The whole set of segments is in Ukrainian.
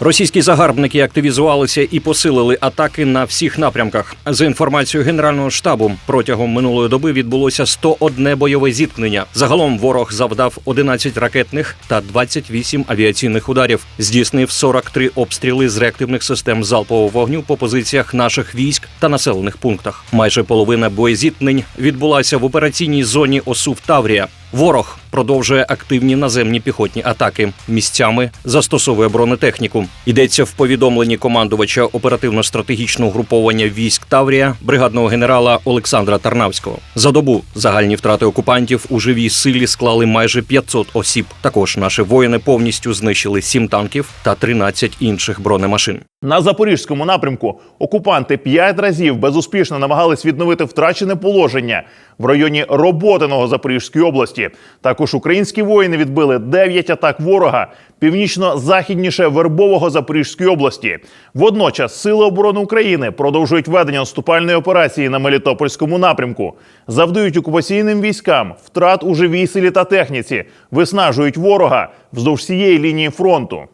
Російські загарбники активізувалися і посилили атаки на всіх напрямках. За інформацією Генерального штабу, протягом минулої доби відбулося 101 бойове зіткнення. Загалом ворог завдав 11 ракетних та 28 авіаційних ударів. Здійснив 43 обстріли з реактивних систем залпового вогню по позиціях наших військ та населених пунктах. Майже половина боєзіткнень відбулася в операційній зоні ОСУВ Таврія. Ворог продовжує активні наземні піхотні атаки. Місцями застосовує бронетехніку. Йдеться в повідомленні командувача оперативно-стратегічного груповання військ Таврія, бригадного генерала Олександра Тарнавського. За добу загальні втрати окупантів у живій силі склали майже 500 осіб. Також наші воїни повністю знищили 7 танків та 13 інших бронемашин. На запорізькому напрямку окупанти п'ять разів безуспішно намагались відновити втрачене положення в районі Роботиного Запорізької області. Також українські воїни відбили 9 атак ворога північно-західніше Вербового Запорізької області. Водночас Сили оборони України продовжують ведення наступальної операції на Мелітопольському напрямку, завдають окупаційним військам втрат у живій силі та техніці, виснажують ворога вздовж всієї лінії фронту.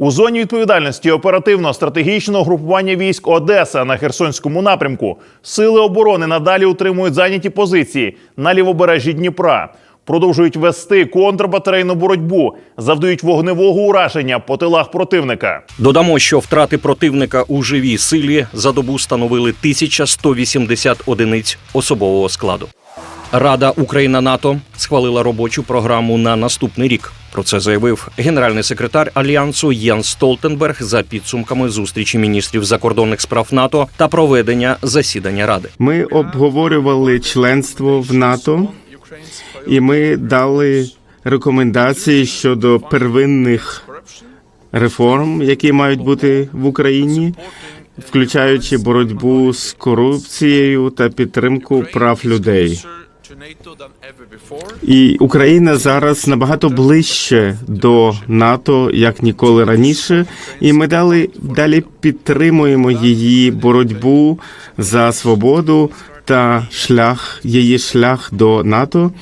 У зоні відповідальності оперативно-стратегічного групування військ Одеса на Херсонському напрямку сили оборони надалі утримують зайняті позиції на лівобережжі Дніпра, продовжують вести контрбатарейну боротьбу, завдають вогневого ураження по тилах противника. Додамо, що втрати противника у живій силі за добу становили 1180 одиниць особового складу. Рада Україна НАТО схвалила робочу програму на наступний рік. Про це заявив генеральний секретар альянсу Єн Столтенберг за підсумками зустрічі міністрів закордонних справ НАТО та проведення засідання ради. Ми обговорювали членство в НАТО, і ми дали рекомендації щодо первинних реформ, які мають бути в Україні, включаючи боротьбу з корупцією та підтримку прав людей. І Україна зараз набагато ближче до НАТО як ніколи раніше, і ми далі далі підтримуємо її боротьбу за свободу та шлях її шлях до НАТО.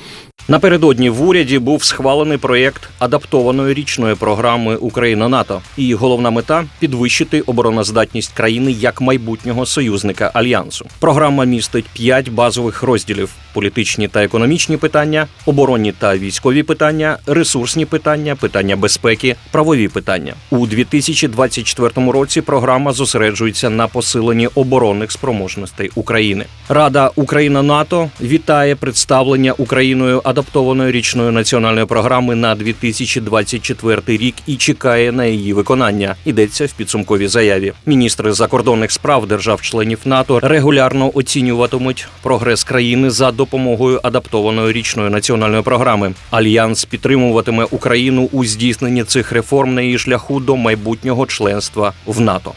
Напередодні в уряді був схвалений проєкт адаптованої річної програми Україна НАТО. І головна мета підвищити обороноздатність країни як майбутнього союзника альянсу. Програма містить п'ять базових розділів: політичні та економічні питання, оборонні та військові питання, ресурсні питання, питання безпеки, правові питання. У 2024 році програма зосереджується на посиленні оборонних спроможностей України. Рада Україна НАТО вітає представлення Україною адаптованої річної національної програми на 2024 рік і чекає на її виконання. Йдеться в підсумковій заяві. Міністри закордонних справ держав-членів НАТО регулярно оцінюватимуть прогрес країни за допомогою адаптованої річної національної програми. Альянс підтримуватиме Україну у здійсненні цих реформ на її шляху до майбутнього членства в НАТО.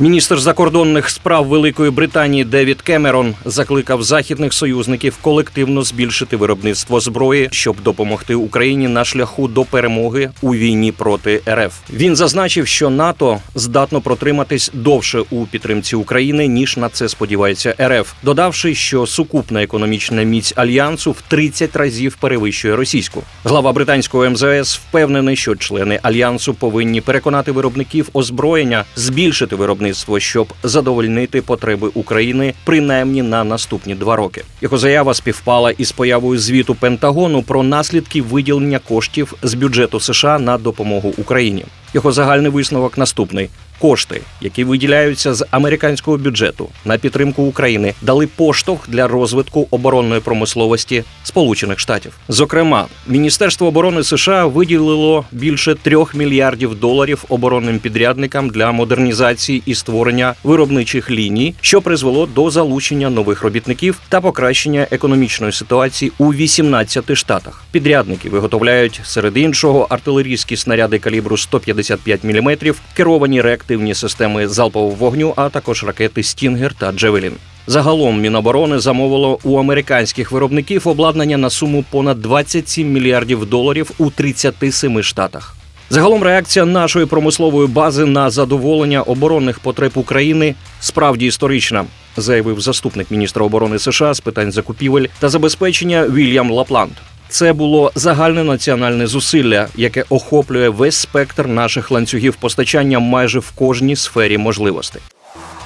Міністр закордонних справ Великої Британії Девід Кемерон закликав західних союзників колективно збільшити виробництво зброї, щоб допомогти Україні на шляху до перемоги у війні проти РФ. Він зазначив, що НАТО здатно протриматись довше у підтримці України ніж на це сподівається РФ, додавши, що сукупна економічна міць альянсу в 30 разів перевищує російську. Глава британського МЗС впевнений, що члени альянсу повинні переконати виробників озброєння збільшити виробництво, щоб задовольнити потреби України принаймні на наступні два роки. Його заява співпала із появою звіту Пентагону про наслідки виділення коштів з бюджету США на допомогу Україні. Його загальний висновок наступний: кошти, які виділяються з американського бюджету на підтримку України, дали поштовх для розвитку оборонної промисловості Сполучених Штатів. Зокрема, Міністерство оборони США виділило більше трьох мільярдів доларів оборонним підрядникам для модернізації і створення виробничих ліній, що призвело до залучення нових робітників та покращення економічної ситуації у 18 штатах. Підрядники виготовляють серед іншого артилерійські снаряди калібру 155 мм, керовані реактивні системи залпового вогню, а також ракети Стінгер та Джевелін. Загалом Міноборони замовило у американських виробників обладнання на суму понад 27 мільярдів доларів у 37 штатах. Загалом реакція нашої промислової бази на задоволення оборонних потреб України справді історична, заявив заступник міністра оборони США з питань закупівель та забезпечення Вільям Лапланд. Це було загальне національне зусилля, яке охоплює весь спектр наших ланцюгів постачання майже в кожній сфері можливостей.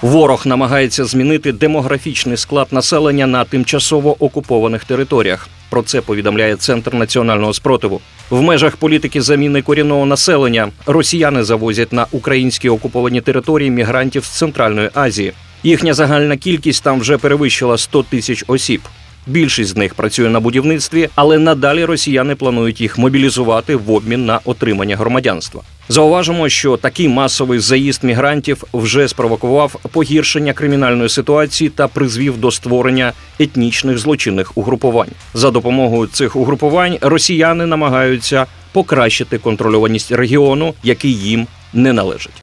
Ворог намагається змінити демографічний склад населення на тимчасово окупованих територіях. Про це повідомляє Центр національного спротиву. В межах політики заміни корінного населення росіяни завозять на українські окуповані території мігрантів з Центральної Азії. Їхня загальна кількість там вже перевищила 100 тисяч осіб. Більшість з них працює на будівництві, але надалі росіяни планують їх мобілізувати в обмін на отримання громадянства. Зауважимо, що такий масовий заїзд мігрантів вже спровокував погіршення кримінальної ситуації та призвів до створення етнічних злочинних угрупувань. За допомогою цих угрупувань росіяни намагаються покращити контрольованість регіону, який їм не належить.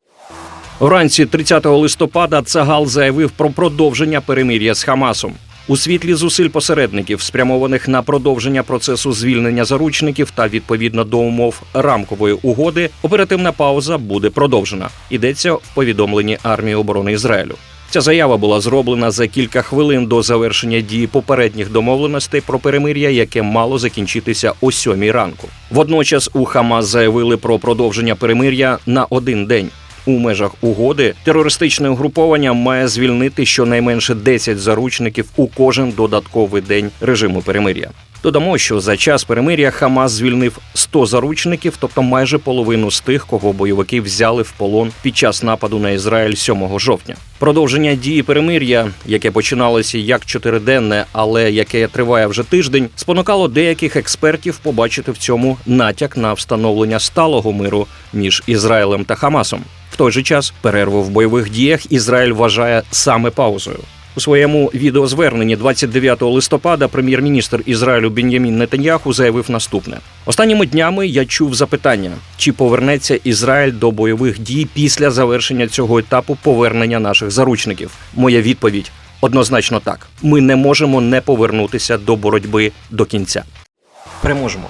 Вранці 30 листопада Цагал заявив про продовження перемир'я з Хамасом. У світлі зусиль посередників, спрямованих на продовження процесу звільнення заручників та відповідно до умов рамкової угоди, оперативна пауза буде продовжена. Йдеться в повідомленні армії оборони Ізраїлю. Ця заява була зроблена за кілька хвилин до завершення дії попередніх домовленостей про перемир'я, яке мало закінчитися о сьомій ранку. Водночас у Хамас заявили про продовження перемир'я на один день. У межах угоди терористичне угруповання має звільнити щонайменше 10 заручників у кожен додатковий день режиму перемир'я. Додамо, що за час перемир'я Хамас звільнив 100 заручників, тобто майже половину з тих, кого бойовики взяли в полон під час нападу на Ізраїль 7 жовтня. Продовження дії перемир'я, яке починалося як чотириденне, але яке триває вже тиждень, спонукало деяких експертів побачити в цьому натяк на встановлення сталого миру між Ізраїлем та Хамасом. В той же час перерву в бойових діях Ізраїль вважає саме паузою. У своєму відеозверненні 29 листопада прем'єр-міністр Ізраїлю Бен'ямін Нетаньяху заявив наступне: останніми днями я чув запитання, чи повернеться Ізраїль до бойових дій після завершення цього етапу повернення наших заручників. Моя відповідь однозначно так: ми не можемо не повернутися до боротьби до кінця. Переможемо.